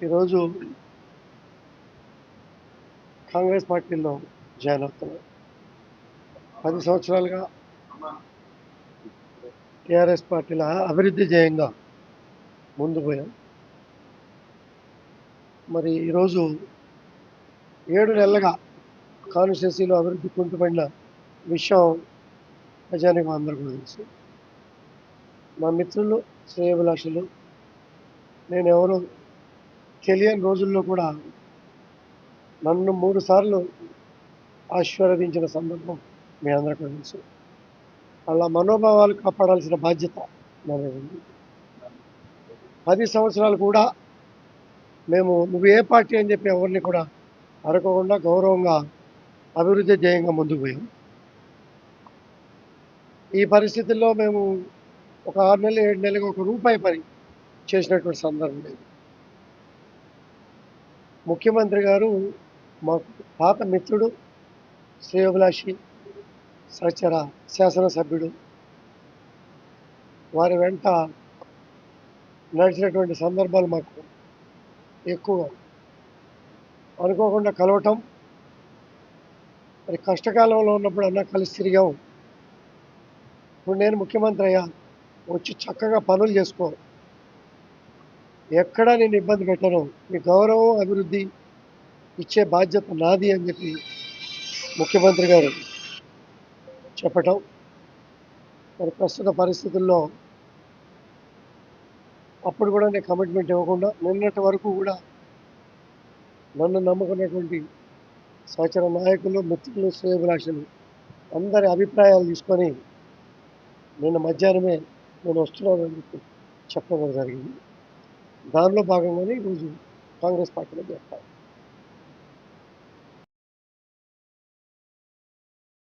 ఈరోజు కాంగ్రెస్ పార్టీలో జాయిన్ అవుతున్నారు పది సంవత్సరాలుగా టిఆర్ఎస్ పార్టీలో అభివృద్ధి జయంగా ముందు పోయాం. మరి ఈరోజు ఏడు నెలలుగా కాన్స్టిట్యున్సీలో అభివృద్ధి కుంటుపడిన విషయం ప్రజానికి అందరికీ తెలుసు. మా మిత్రులు శ్రేయభిలాషులు నేను ఎవరో తెలియని రోజుల్లో కూడా నన్ను మూడు సార్లు ఆశీర్వదించిన సందర్భం మీ అందరికీ తెలుసు. అలా మనోభావాలు కాపాడాల్సిన బాధ్యత నా ఉంది. పది సంవత్సరాలు కూడా మేము నువ్వు ఏ పార్టీ అని చెప్పి ఎవరిని కూడా అడగకుండా గౌరవంగా అభివృద్ధి ధ్యేయంగా ముందుకు పోయాం. ఈ పరిస్థితుల్లో మేము ఒక ఆరు నెలలు ఏడు నెలలకు ఒక రూపాయి పని చేసినటువంటి సందర్భం లేదు. ముఖ్యమంత్రి గారు మాకు పాత మిత్రుడు శ్రేయోభిలాషి సహచర శాసనసభ్యుడు వారి వెంట నడిచినటువంటి సందర్భాలు మాకు ఎక్కువ. అనుకోకుండా కలవటం మరి కష్టకాలంలో ఉన్నప్పుడు అన్న కలిసి తిరిగాం. ఇప్పుడు నేను ముఖ్యమంత్రి అయ్యా. వచ్చి చక్కగా పనులు చేసుకో ఎక్కడా నేను ఇబ్బంది పెట్టను. మీ గౌరవం అభివృద్ధి ఇచ్చే బాధ్యత నాది అని చెప్పి ముఖ్యమంత్రి గారు చెప్పటం. మరి ప్రస్తుత పరిస్థితుల్లో అప్పుడు కూడా నేను కమిట్మెంట్ ఇవ్వకుండా నిన్నటి వరకు కూడా నన్ను నమ్ముకున్నటువంటి సహచర నాయకులు మిత్రులు శ్రేయభిలాషులు అందరి అభిప్రాయాలు తీసుకొని నిన్న మధ్యాహ్నమే నేను వస్తున్నానని చెప్పి చెప్పడం జరిగింది. దానిలో భాగంగానే ఈరోజు కాంగ్రెస్ పార్టీలో చేస్తాను